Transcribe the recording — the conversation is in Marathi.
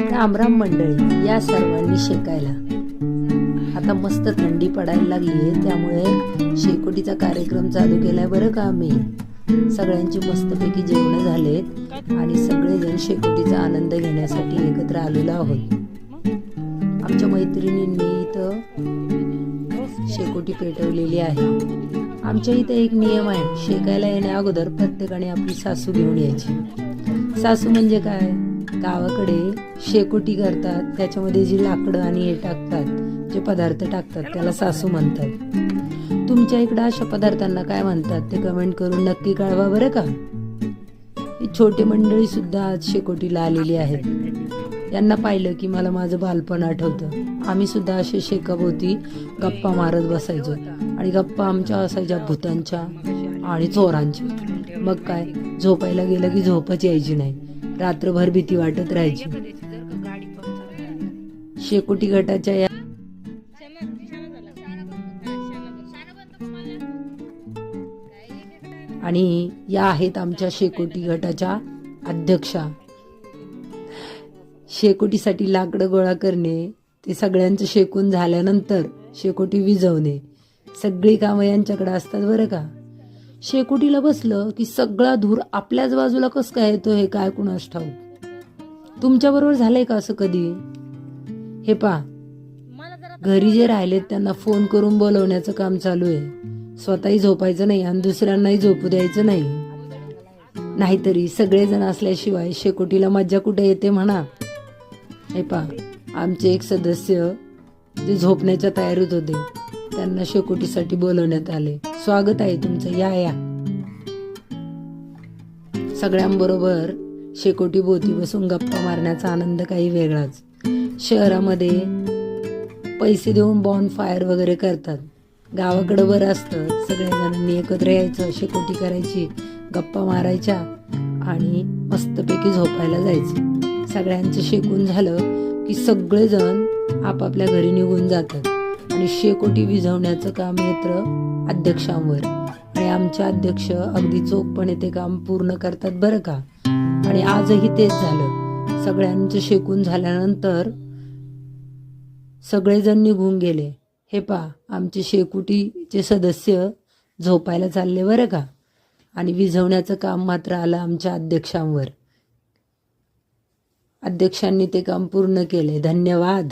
रामराम मंडळी या सर्वांनी शेकायला. आता मस्त थंडी पडायला लागली आहे त्यामुळे शेकोटीचा कार्यक्रम चालू केलाय बरं का आम्ही. सगळ्यांची मस्तपैकी जेवणं झालेत आणि सगळेजण शेकोटीचा आनंद घेण्यासाठी एकत्र आलेलो आहोत. आमच्या मैत्रिणींनी इथं शेकोटी पेटवलेली आहे. आमच्या इथं एक नियम आहे शेकायला येण्या अगोदर प्रत्येकाने आपली सासू घेऊन यायची. सासू म्हणजे काय? गावाकडे शेकोटी करतात त्याच्यामध्ये जी लाकडं आणि हे टाकतात जे पदार्थ टाकतात त्याला सासू म्हणतात. तुमच्या इकडं अशा पदार्थांना काय म्हणतात ते कमेंट करून नक्की कळवा बरं का? ही छोटी मंडळी सुद्धा आज शेकोटीला आलेली आहेत. यांना पाहिलं की मला माझं बालपण आठवतं. आम्ही सुद्धा असे शेकाभोवती गप्पा मारत बसायचो आणि गप्पा आमच्या असायच्या भूतांच्या आणि चोरांच्या. मग काय? झोपायला गेलं की झोपच यायची नाही. रात्रभर भीती वाटत राहायची. शेकोटी गटाच्या या आणि या आहेत आमच्या शेकोटी गटाच्या अध्यक्षा. शेकोटीसाठी लाकडं गोळा करणे ते सगळ्यांचं शेकून झाल्यानंतर शेकोटी विजवणे सगळी कामं यांच्याकडे असतात बरं का? शेकोटीला बसलं की सगळा धूर आपल्याच बाजूला कसं काय येतो हे काय कुणास ठाऊक तुमच्या बरोबर झालंय का असं कधी? हे पा घरी जे राहिलेत त्यांना फोन करून बोलवण्याचं काम चालू आहे. स्वतःही झोपायचं नाही आणि दुसऱ्यांनाही झोपू द्यायचं नाही. नाहीतरी सगळेजण असल्याशिवाय शेकोटीला मज्जा कुठे येते म्हणा. हे पा आमचे एक सदस्य जे झोपण्याच्या तयारीत होते. त्यांना शेकोटीसाठी बोलवण्यात आले. स्वागत आहे तुमचं. या या. सगळ्यांबरोबर शेकोटी भोवती बसून गप्पा मारण्याचा आनंद काही वेगळाच. शहरामध्ये पैसे देऊन बॉन फायर वगैरे करतात. गावाकडं बरं असतं. सगळ्याजणांनी एकत्र यायचं शेकोटी करायची गप्पा मारायच्या आणि मस्तपैकी झोपायला जायचं. सगळ्यांचं शेकून झालं की सगळेजण आपापल्या घरी निघून जातात. आणि शेकोटी विझवण्याचं काम येतं अध्यक्षांवर. आणि आमचे अध्यक्ष अगदी चोखपणे ते काम पूर्ण करतात बरं का? आणि आजही तेच झालं. सगळ्यांचं शेकून झाल्यानंतर सगळेजण निघून गेले. हे पा आमचे शेकुटीचे सदस्य झोपायला चालले बरं का? आणि विझवण्याचं काम मात्र आलं आमच्या अध्यक्षांवर. अध्यक्षांनी ते काम पूर्ण केले. धन्यवाद.